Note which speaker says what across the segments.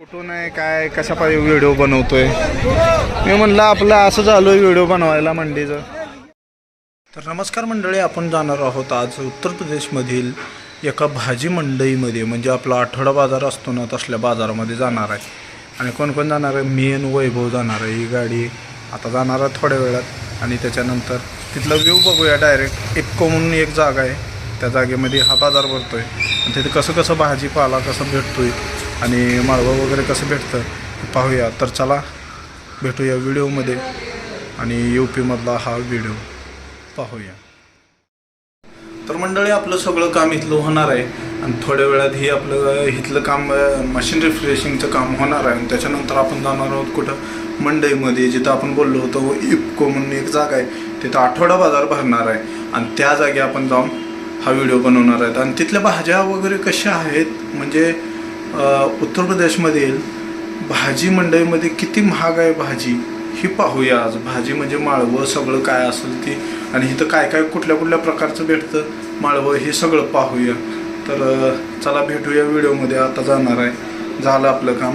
Speaker 1: कुठून आहे काय कशा पाहिजे व्हिडिओ बनवतोय? मी म्हणलं आपलं असं झालं व्हिडिओ बनवायला मंडीचं. तर नमस्कार मंडळी आपण जाणार आहोत आज उत्तर प्रदेशमधील एका भाजी मंडईमध्ये. म्हणजे आपला आठवडा बाजार असतो ना तसल्या बाजारामध्ये जाणार आहे. आणि कोण कोण जाणार आहे? मी आणि वैभव जाणार आहे. ही गाडी आता जाणार आहे थोड्या वेळात. आणि त्याच्यानंतर तिथला व्ह्यू बघूया डायरेक्ट इफको म्हणून एक जागा आहे. त्या जागेमध्ये हा बाजार भरतोय. आणि तिथे कसं कसं भाजीपाला कसं भेटतो आहे आणि माळवं वगैरे कसं भेटतं पाहूया. तर चला भेटूया व्हिडिओमध्ये आणि यू पीमधला हा व्हिडिओ पाहूया. तर मंडळी आपलं सगळं काम इथलं होणार आहे. आणि थोड्या वेळात ही आपलं इथलं काम मशीन रिफ्रेशिंगचं काम होणार आहे. आणि त्याच्यानंतर आपण जाणार आहोत कुठं? मंडईमध्ये जिथं आपण बोललो होतो इपको म्हणून एक जागा आहे. तिथं आठवडा बाजार भरणार आहे. आणि त्या जागी आपण जाऊन हा व्हिडिओ बनवणार आहेत. आणि तिथल्या भाज्या वगैरे कशा आहेत? म्हणजे उत्तर प्रदेशमधील भाजी मंडईमध्ये किती महाग आहे भाजी? ही पाहूया आज. भाजी म्हणजे माळवं सगळं काय असेल ती आणि इथं काय काय कुठल्या कुठल्या प्रकारचं भेटतं माळवं हे सगळं पाहूया. तर चला भेटूया व्हिडिओमध्ये. आता जाणार आहे. झालं आपलं काम.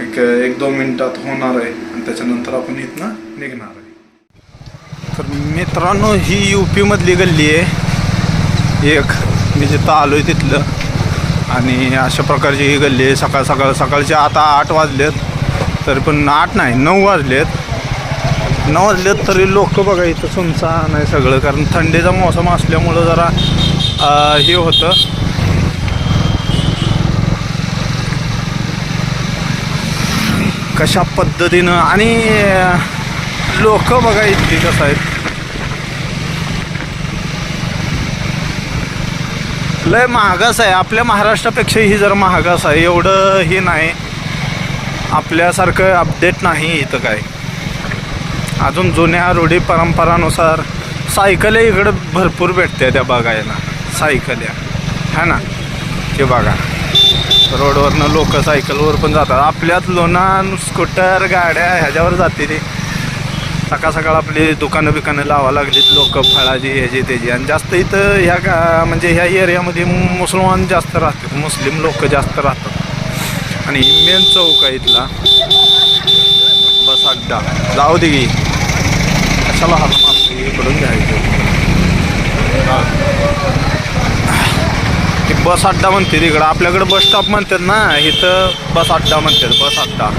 Speaker 1: एक एक दोन मिनटात होणार आहे. आणि त्याच्यानंतर आपण इथनं निघणार आहे. तर मित्रांनो ही यू पीमधली गल्ली आहे. एक मी जिथं आलो आहे तिथलं. आणि अशा प्रकारची ही गल्ली आहे. सकाळ सकाळ सकाळचे आता आठ वाजलेत. तरी पण आठ नाही नऊ वाजलेत. नऊ वाजलेत तरी लोक बघा इथं सुनसान नाही सगळं. कारण थंडीचा मोसम असल्यामुळं जरा हे होतं. कशा पद्धतीनं आणि लोक बघा इथली कसं आहेत. लय महागास आहे. आपल्या महाराष्ट्रापेक्षा ही जरा महागास आहे. एवढं हे नाही. आपल्यासारखं अपडेट नाही इथं काय. अजून जुन्या रूढी परंपरानुसार सायकल्या इकडं भरपूर भेटते त्या बघायला. सायकल्या. है ना? ते बघा. रोडवरनं लोक सायकलवर पण जातात. आपल्यात लोणा स्कूटर गाड्या ह्याच्यावर जाते ते. सकाळ सकाळ आपली दुकानं बिकानं लावा लागलीत लोक फळाची ह्याची त्याची. आणि जास्त इथं ह्या का म्हणजे ह्या एरियामध्ये मुसलमान जास्त राहतात मुस्लिम लोक जास्त राहतात. आणि मेन चौक आहे इथला. बस अड्डा. जाऊ दे की. कशाला हा इकडून घ्यायचं. बस अड्डा म्हणते तिकडं आपल्याकडं बस स्टॉप म्हणतात ना इथं बस अड्डा म्हणतात बस अड्डा.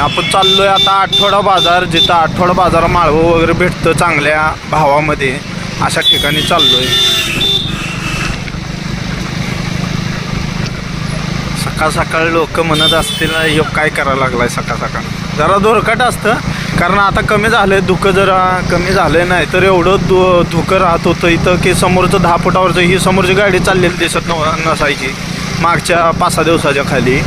Speaker 1: आणि आपण चाललोय आता आठवडा बाजार जिथं आठवडा बाजार माळवं वगैरे भेटतं चांगल्या भावामध्ये. अशा ठिकाणी चाललोय. सकाळ सकाळ लोक म्हणत असतील ह्यो काय करायला लागलाय सकाळ सकाळ? जरा धोरकट असतं कारण आता कमी झालं आहे धुकं जरा कमी झालंय नाही तर एवढं धु धुकं राहत होतं इथं की समोरचं दहा फुटावरचं ही समोरची गाडी चाललेली दिसत नव नसायची. मागच्या पाच सहा दिवसाच्या खाली.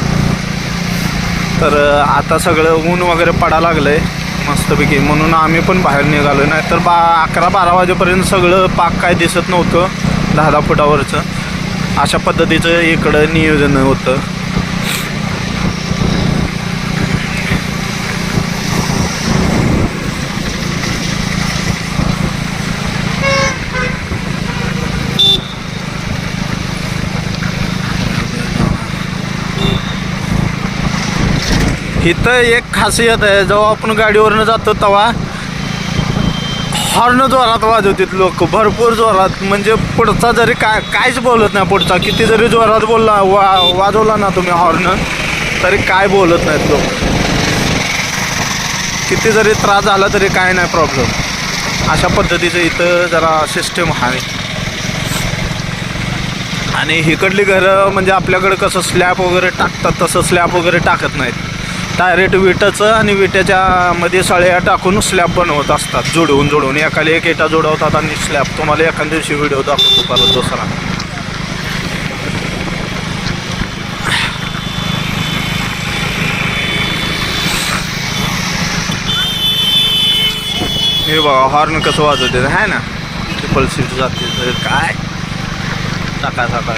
Speaker 1: तर आता सगळं ऊन वगैरे पडा लागलंय मस्तपैकी. म्हणून आम्ही पण बाहेर निघालो नाही तर बा अकरा बारा वाजेपर्यंत सगळं पाक काय दिसत नव्हतं दहा दहा फुटावरचं. अशा पद्धतीचं इकडं नियोजन होतं. इथं एक खासियत आहे जेव्हा आपण गाडीवरनं जातो तेव्हा हॉर्न जोरात वाजवतात लोक भरपूर जोरात. म्हणजे पुढचा जरी काय काहीच बोलत नाही पुढचा. किती जरी जोरात बोलला वा वाजवला ना तुम्ही हॉर्न तरी काय बोलत नाहीत लोक. किती जरी त्रास झाला तरी काय नाही प्रॉब्लेम अशा पद्धतीचं इथं जरा सिस्टम आहे. आणि इकडली घरं म्हणजे आपल्याकडं कसं स्लॅब वगैरे टाकतात तसं स्लॅब वगैरे टाकत नाहीत. डायरेक्ट विटाचं आणि विट्याच्या मध्ये सळ्या टाकून स्लॅब बनवत असतात. जोडवून जोडवून एकाला एक एटा जोडवतात आणि स्लॅब तुम्हाला एखाद्या दिवशी व्हिडिओ दाखवतो परत दुसरा. हे बघा हॉर्न कसं वाजवते आहे ना? ट्रिपल सीट जाते. काय? सकाळ सकाळ.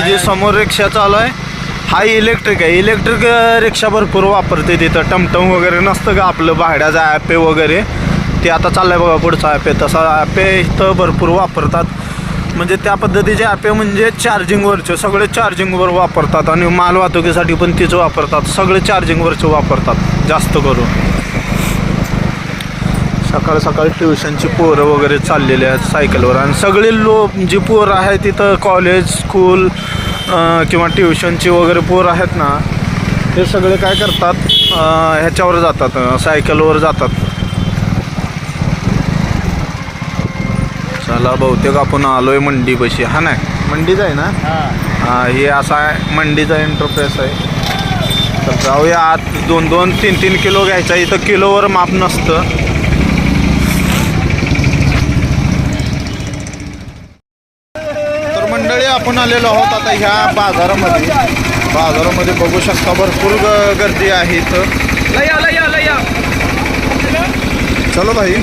Speaker 1: ही जी समोर रिक्षा चालू आहे हा इलेक्ट्रिक आहे. इलेक्ट्रिक रिक्षा भरपूर वापरते तिथं. टमटम वगैरे नसतं का आपलं भाड्याचा ॲपे वगैरे. ते आता चाललं आहे बघा पुढचा ॲपे तसा ॲपे इथं भरपूर वापरतात. म्हणजे त्या पद्धतीचे ॲपे म्हणजे चार्जिंगवरचे सगळे चार्जिंगवर वापरतात आणि माल वाहतुकीसाठी पण तीच वापरतात. सगळे चार्जिंगवरचे वापरतात जास्त करून. सकाळ सकाळी ट्युशनची पोरं वगैरे चाललेली आहेत सायकलवर. आणि सगळे लो जी पोरं आहेत तिथं कॉलेज स्कूल किंवा ट्युशनची वगैरे पोरं आहेत ना ते सगळे काय करतात ह्याच्यावर जातात सायकलवर जातात. चला बहुतेक आपण आलोय मंडीपाशी हा नाही? मंडीच आहे ना? हा. हे असा आहे मंडीचा इंटरफेस आहे. तर जाऊया आत दोन दोन तीन तीन किलो घ्यायचा इथं किलोवर माप नसतं तर मंडळी आपण आलेलो आहोत आता ह्या बाजारामध्ये. बाजारामध्ये बघू शकता भरपूर गर्दी आहे इथं. चलो भाई.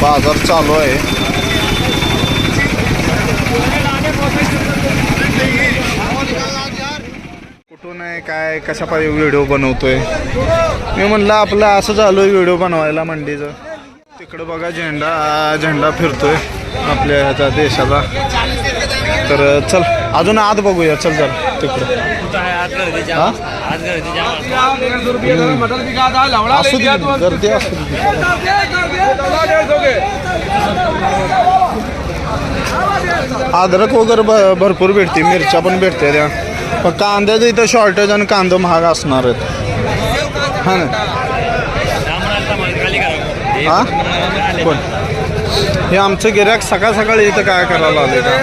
Speaker 1: बाजार चालू आहे. कुठून आहे काय कशा पाहिजे व्हिडिओ बनवतोय? मी म्हणलं आपलं असं झालं व्हिडिओ बनवायला मंडीचं. इकडं बघा झेंडा झेंडा फिरतोय आपल्या ह्याचा देशाला. तर चल अजून आत बघूया. चल चल तिकडं. असू दे गर्दी असू दे. अद्रक वगैरे भरपूर भेटते मिरच्या पण भेटते त्या. पण कांद्याचं इथं शॉर्टेज आणि कांदा महाग असणार आहेत. हा ना? हा? कोण? हे आमचं गिऱ्हाईक सकाळ सकाळी इथं काय करायला आले का?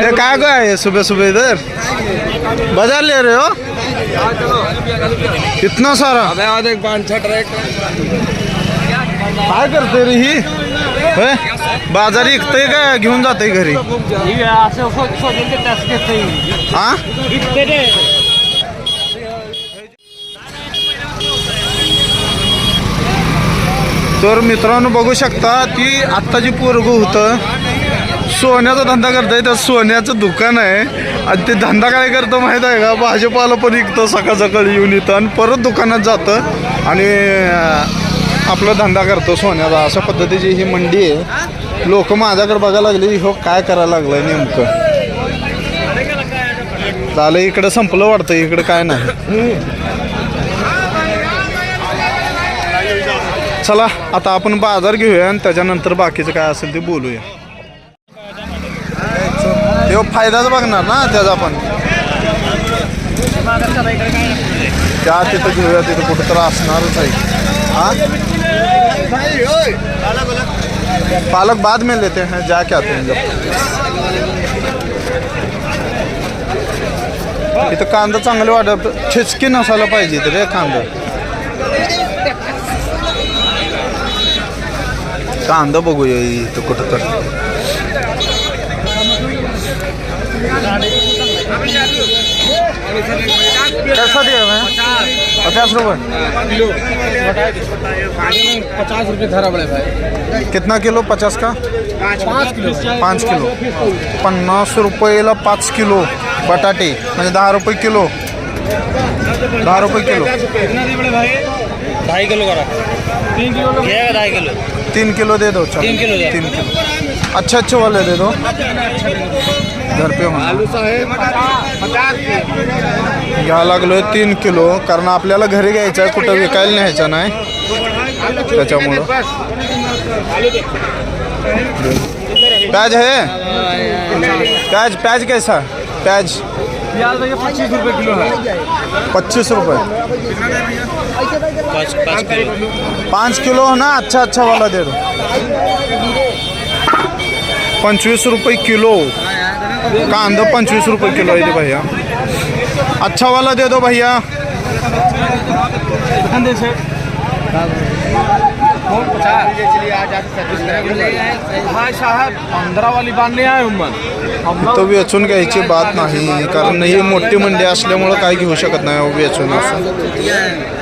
Speaker 1: हे काय काय आहे सुबह सुबह इधर? बाज़ार ले रहे हो? इतना सारा? काय करते रे ही? होय? बाज़ार इकतंय का घेऊन जाते घरी? हा? तर मित्रांनो बघू शकता ती आत्ता जी पोरगं होतं. सोन्याचा धंदा करताय तर सोन्याचं दुकान आहे. आणि ते धंदा काय करतं माहीत आहे का? भाजीपाला पण विकतं सकाळ सकाळी येऊन येतं आणि परत दुकानात जातं आणि आपला धंदा करतो सोन्याचा. अशा पद्धतीची ही मंडी आहे. लोक माझ्याकडे बघायला लागली हो काय करायला लागलं नेमकं? झालं इकडं संपलं वाटतं इकडं काय नाही. चला आता आपण बाजार घेऊया आणि त्याच्यानंतर बाकीचं काय असेल ते बोलूया. तो फायदाच बघणार ना त्याचा पण त्या तिथं घेऊया तिथं कुठं तर असणारच आहे. हा? पालक बाद में लेते हैं जाके आते हैं जब इथं कांदा चांगले वाटत ठिचकी नसायला पाहिजे इथं रे कांदा. कांदा बघूया कैसा दिया मैं पचास रुपये
Speaker 2: पचास रुपये धरा बड़े भाई
Speaker 1: कितना किलो? पचास का?
Speaker 2: पाँच किलो।
Speaker 1: पाच किलो पन्नास रुपयेला पाच किलो। बटाटे म्हणजे दहा रुपये किलो। दहा रुपये किलो।
Speaker 2: ढाई किलो करा तीन किलो का? ढाई किलो।
Speaker 1: तीन किलो दे दो चल।
Speaker 2: तीन किलो दे।
Speaker 1: तीन किलो। अच्छे अच्छे वाले दे दो। घर पे
Speaker 2: आलू
Speaker 1: घ्यावं लागलोय तीन किलो। कारण आपल्याला घरी घ्यायचं आहे कुठं विकायला न्यायचं नाही. त्याच्यामुळं। प्याज है प्याज प्याज कैसा? प्याज।
Speaker 2: प्याज पच्चीस रुपये किलो है।
Speaker 1: पच्चीस रुपये।
Speaker 2: पाँच किलो.
Speaker 1: ना? अच्छा अच्छा वाला दे दो. पंचवीस रुपये किलो. कांदा पंचवीस रुपये किलो आहे भैया. अच्छा वाला दे दो भैया. तो वेचून घ्यायची बात नाही कारण ही मोठी मंडी असल्यामुळं काय घेऊ शकत नाही वेचून असं.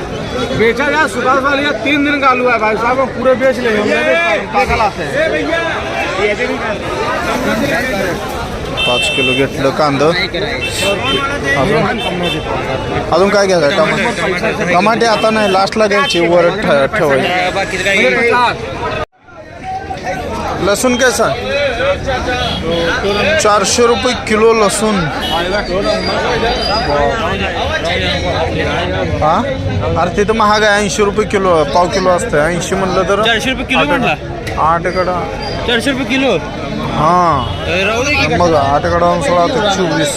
Speaker 3: बेचा जा सुबह वाले ये तीन दिन का आलू है भाई साहब हम पूरे बेच हैं।
Speaker 1: पाच किलो घेतलं कांदा. अजून? अजून काय घ्यायचं टमाटे. टमाटे आता नाही लास्टला घ्यायची वर ठेवायची. लसूण काय सांग चारशे रुपये किलो लसूण. हा? अरे तिथं महाग आहे ऐंशी रुपये किलो पाव किलो असतं ऐंशी म्हणलं तर
Speaker 2: चारशे रुपये किलो म्हटला.
Speaker 1: आठ कडा
Speaker 2: चारशे रुपये किलो?
Speaker 1: हा.
Speaker 2: राहू दे की
Speaker 1: मग आठ कडा सोळा ते चोवीस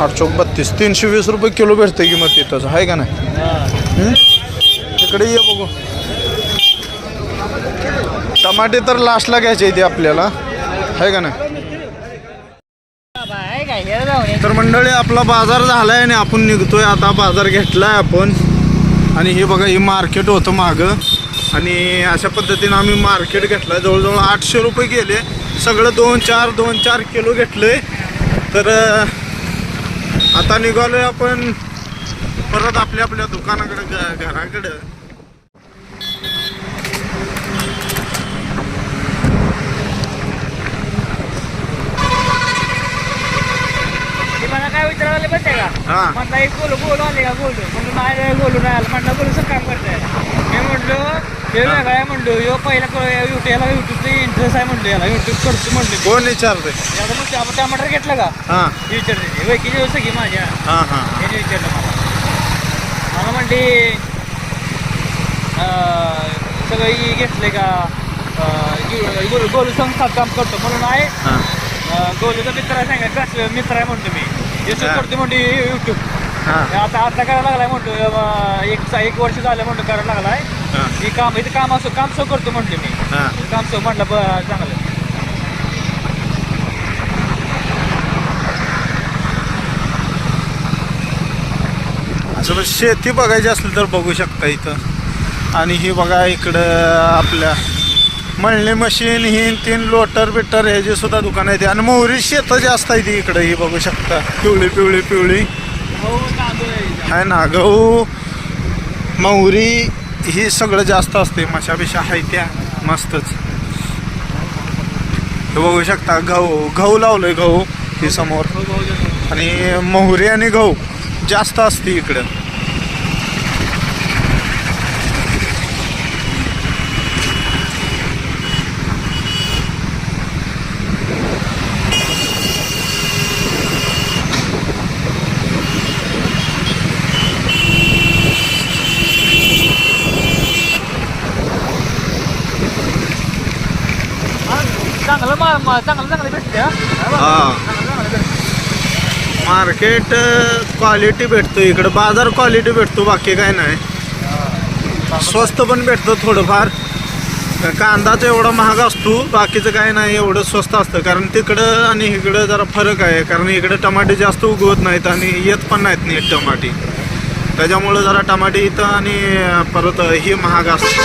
Speaker 1: आठ चौक बत्तीस. तीनशे वीस रुपये किलो भेटते की मग तिथंच आहे का नाही? तिकडे ये बघू. टमाटे तर लास्टला घ्यायचे इथे आपल्याला. आहे का नाही? तर मंडळी आपला बाजार झालाय आणि आपण निघतोय. आता बाजार घेतलाय आपण. आणि हे बघा हे मार्केट होतं मागं. आणि अशा पद्धतीनं आम्ही मार्केट घेतलं जवळजवळ आठशे रुपये गेले. सगळं दोन चार दोन चार किलो घेतलंय. तर आता निघालोय आपण परत आपल्या आपल्या दुकानाकडे घराकडं
Speaker 4: ते मला काय विचारायला माहिती का?
Speaker 1: हा.
Speaker 4: म्हटलं एक गोलू गोलू आले का गोलू? म्हणलं नाही गोलू नाही आलं. म्हटलं गोलूचं काम करताय. मी म्हटलो हे वेगळं आहे म्हणलो यो पहिला युट्यूब याला युट्यूबचं इंटरेस्ट आहे म्हणलो याला युट्यूब करतो म्हणलो
Speaker 1: कोण विचारते
Speaker 4: याला म्हणतो आपण टमाटर घेतलं का?
Speaker 1: हां.
Speaker 4: विचारते घे माझ्या?
Speaker 1: हां हां
Speaker 4: विचारलं मला. मला म्हणली अं, सगळं हे घेतलंय का? अं, गो- गोलू गोलू संस्थात काम करतो म्हणून आहे.
Speaker 1: हां.
Speaker 4: अं, गोलूचा मित्र आहे सांगा मित्र आहे? म्हणतो मी.
Speaker 1: हा.
Speaker 4: करतो म्हणतो युट्यूब
Speaker 1: हां.
Speaker 4: आता आता करायला लागलाय म्हणतो एक एक वर्ष झालं म्हणतो करायला लागलाय.
Speaker 1: हां.
Speaker 4: मी काम इथं काम असो काम सो करतो म्हटलं मी. काम सो म्हटलं ब- चांगलं.
Speaker 1: असं शेती बघायची असली तर बघू शकता इथं. आणि ही बघा इकडं आपल्या मळणी मशीन ही तीन लोटर बिटर ह्याची सुद्धा दुकान आहे आणि मोहरी शेतं जास्त आहे ती इकडं ही बघू शकता. पिवळी पिवळी पिवळी.
Speaker 4: आहे.
Speaker 1: ना गहू मोहरी ही सगळं जास्त असते मशा बिशा आहे त्या मस्तच. हे बघू शकता गहू गहू लावलोय गहू ही समोर. आणि मोहरी आणि गहू जास्त असते इकडं
Speaker 4: हा, चांगलं चांगलं भेटते हा.
Speaker 1: मार्केट क्वालिटी भेटतो इकडं. बाजार क्वालिटी भेटतो बाकी काय नाही. स्वस्त पण भेटतं थोडंफार. कांदाच एवढा महाग असतो बाकीचं काय नाही एवढं स्वस्त असतं. कारण तिकडं आणि इकडं जरा फरक आहे. कारण इकडं टमाटे जास्त उगवत नाहीत आणि येत पण नाहीत नीट टमाटे. त्याच्यामुळं जरा टमाटे इथं आणि परत हे महाग असतं.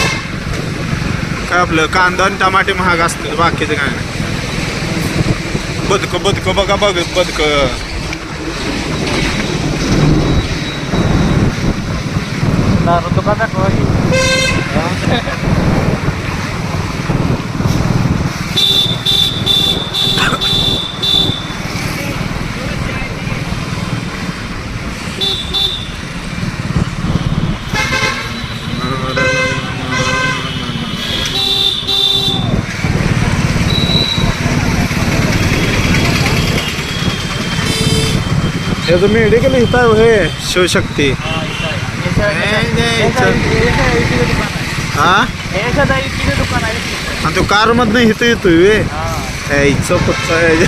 Speaker 1: काय आपलं कांदा आणि टमाटे महाग असतं बाकीचं काय नाही. बदकं बदकं बघा बघ बदकं
Speaker 4: दारू दुकान दाखवा
Speaker 1: याचं मेडिकल इथं आहे हे शिवशक्ती. हा?
Speaker 4: दुकान
Speaker 1: आणि तो कार मधनं इथं येतोय वे. यायचं पत्ता आहे.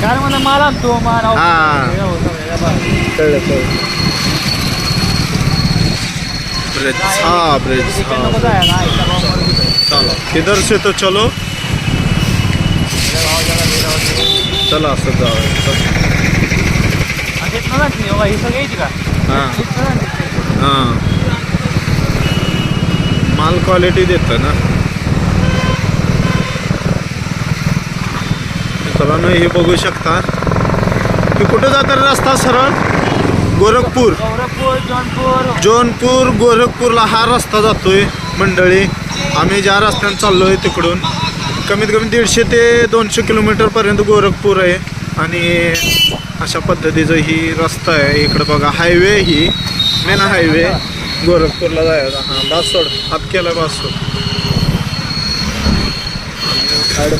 Speaker 4: काय म्हणा माल आणतो माल हा.
Speaker 1: कळलं कळलं. ब्रेज हा ब्रेज हा चला किधर से तो चलो? चला असं जाऊया
Speaker 4: ही
Speaker 1: हां. हां माल क्वालिटी देतं ना. मित्रांनो हे बघू शकता. की कुठं जातात रस्ता सरळ? गोरखपूर.
Speaker 4: गौरखपूर जौनपूर.
Speaker 1: जौनपूर गोरखपूरला हा रस्ता जातोय मंडळी. आम्ही ज्या रस्त्याने चाललोय तिकडून. कमीत कमी दीडशे ते दोनशे किलोमीटरपर्यंत गोरखपूर आहे. आणि अशा पद्धतीचं ही रस्ता आहे. इकडं बघा हायवे ही मेन हायवे गोरखपूरला जायचा हां बासोड हात केला बासोड साईड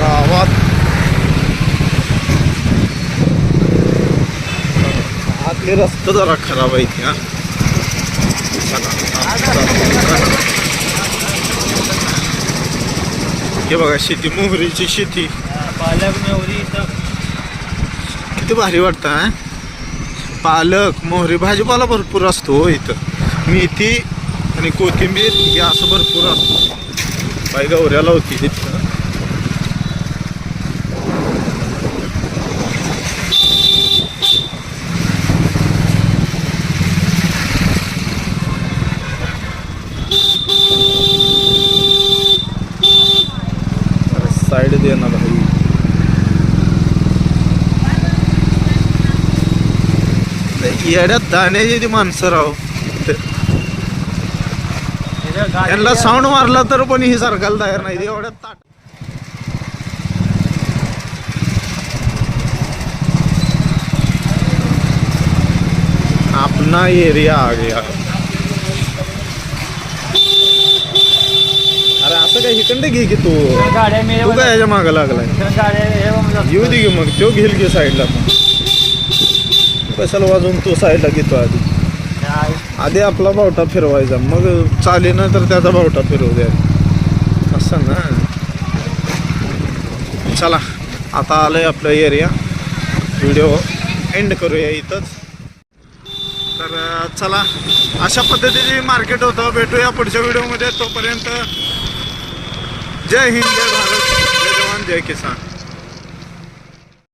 Speaker 1: गावात रस्ता जरा खराब आहे इथे, हा बघा शेती मोहरीची शेती.
Speaker 4: पालक इथं.
Speaker 1: किती भारी वाटतं पालक मोहरी भाजीपाला भरपूर असतो हो इथं. मेथी आणि कोथिंबीर हे असं भरपूर असतं. बाई गौऱ्याला होती तिथं साईड दे ना भाई। येड्यात दाण्याची ती माणसं राव. त्यांना साऊंड मारला तर पण ही सरकायला तयार नाही. एवढ्यात ताट अपना एरिया आ गया अरे हिकंड घे की तू.
Speaker 4: गाड्या मी
Speaker 1: तू काय याच्या मागं लागलाय?
Speaker 4: गाड्या हे बघ जातो.
Speaker 1: येऊ दे की मग तो घेईल की साईडला कशाला वाजवून तो साईडला घेतो आधी?
Speaker 4: नाही.
Speaker 1: आधी आपला बावटा फिरवायचा मग चाले ना तर त्याचा बावटा फिरवू द्या. असं ना? चला आता आलंय आपलं एरिया व्हिडिओ एंड करूया इथंच. तर अं, चला अशा पद्धतीने मार्केट होतं. भेटूया पुढच्या व्हिडिओमध्ये तोपर्यंत जय हिंद जय भारत जय जवान जय किसान।